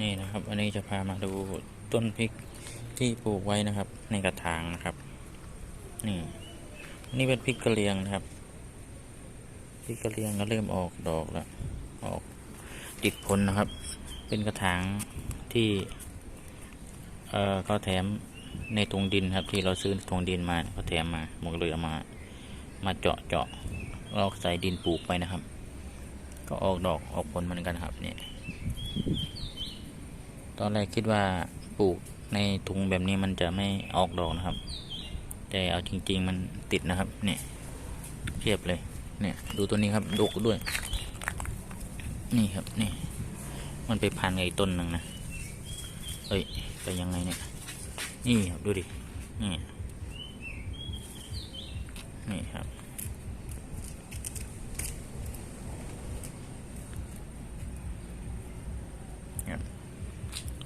นี่นะครับอันนี้จะพามาดูต้นพริกที่ปลูกไว้นะครับ ในกระถางนะครับ นี่ นี่เป็นพริกกระเลียงนะครับพริกกระเลียงก็เริ่มออกดอกแล้วออกติดผลนะครับ เป็นกระถางที่เอ่อเขาแถมในถุงดินครับ ที่เราซื้อถุงดินมาเขาแถมมาหมดเลยเอามา มาเจาะเจาะเราใส่ดินปลูกไปนะครับ ก็ออกดอกออกผลเหมือนกันครับเนี่ย ตอนแรกคิดว่าปลูกในถุงแบบนี้มันจะไม่ออกดอกนะครับ แต่เอาจริง ๆ มันติดนะครับ เนี่ยเทียบเลย เนี่ย ดูตัวนี้ครับดกด้วย นี่ครับนี่ มันไปพันกับอีกต้นหนึ่งนะเอ้ยไปยังไงเนี่ย นี่ครับดูดิ นี่ นี่ครับ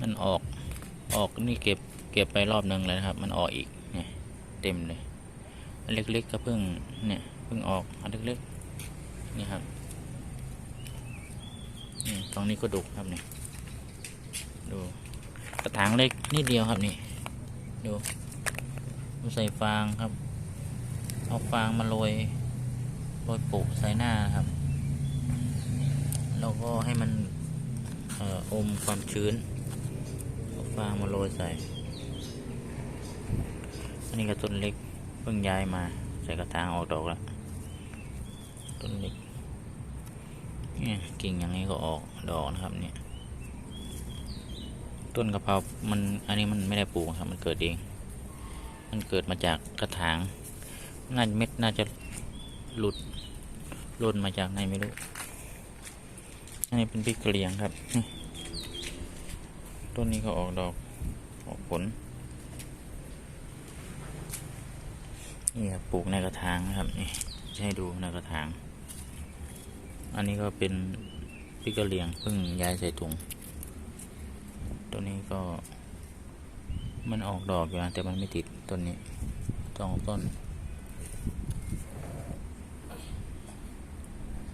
มันออกออกนี่เก็บเก็บไปรอบหนึ่งเลยนะครับ มันออกอีกเนี่ยเต็มเลยอันเล็กๆก็เพิ่งเนี่ยเพิ่งออกอันเล็กๆนี่ครับนี่ตรงนี้ก็ดุครับนี่ดูกระถางเล็กนิดเดียวครับนี่ดูดูใส่ฟางครับ เอาฟางมาโรยโรยปลูกใส่หน้าครับแล้วก็ให้มันอออมความชื้น ฟางมาโรยใส่ อันนี้ก็ต้นเล็กเพิ่งย้ายมา ใส่กระถางออกดอกแล้ว ต้นเล็กเนี่ยกิ่งอย่างนี้ก็ออกดอกนะครับเนี่ย ต้นกะเพรามัน อันนี้มันไม่ได้ปลูกครับ มันเกิดเอง มันเกิดมาจากกระถาง น่าจะเม็ดน่าจะหลุดหล่นมาจากไหนไม่รู้ อันนี้เป็นพริกกะเหรียงครับ ต้นนี้ก็ออกดอกออกผล นี่ครับปลูกในกระถางนะครับนี่ให้ดูในกระถาง อันนี้ก็เป็นพิกกรเหรียงเพิ่งย้ายใส่ถุงตัวนี้ก็ มันออกดอกอยู่นะแต่มันไม่ติดต้นนี้สองต้น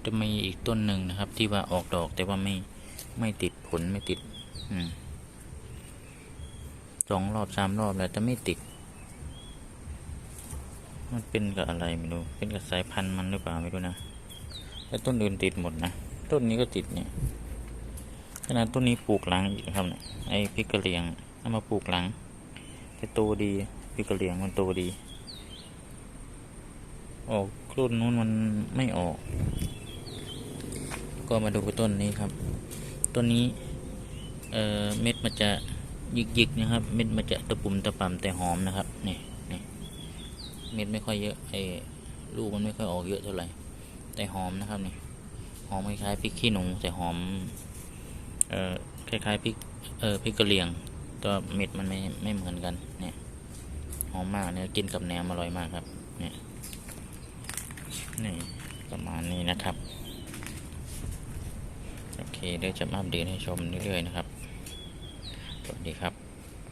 จะมีอีกต้นหนึ่งนะครับ ที่ว่าออกดอกแต่ว่าไม่ไม่ติดผลไม่ติด อืม สองรอบสามรอบแล้วแต่ไม่ติด มันเป็นกับอะไรไม่รู้ เป็นกับสายพันธุ์มันหรือเปล่าไม่รู้นะแต่ต้นอื่นติดหมดนะ ต้นนี้ก็ติดเนี่ยขนาดต้นนี้ปลูกหลังอีกนะครับเนี่ยไอ้พริกกระเหรียงเอามาปลูกหลังแต่โตดีพริกกระเหรียงมันโตดี ออกรุ่นนู้นมันไม่ออก ก็มาดูต้นนี้ครับ ต้นนี้ เอ่อ เม็ดมันจะ ยิกๆนะครับ เม็ดมันจะตะปุ่มตะป่ำแต่หอมนะครับนี่นี่เม็ดไม่ค่อยเยอะไอ้ลูกมันไม่ค่อยออกเยอะเท่าไหร่แต่หอมนะครับนี่หอมคล้ายๆพริกขี้หนูแต่หอมเอ่อคล้ายๆพริกเอ่อพริกกระเหรี่ยงตัวเม็ดมันไม่ไม่เหมือนกันเนี่ยหอมมากเนี่ยกินกับแหนมอร่อยมากครับเนี่ยนี่ประมาณนี้นะครับโอเคเดี๋ยวจะมาอัปเดตให้ชมเรื่อยๆนะครับ ดีครับ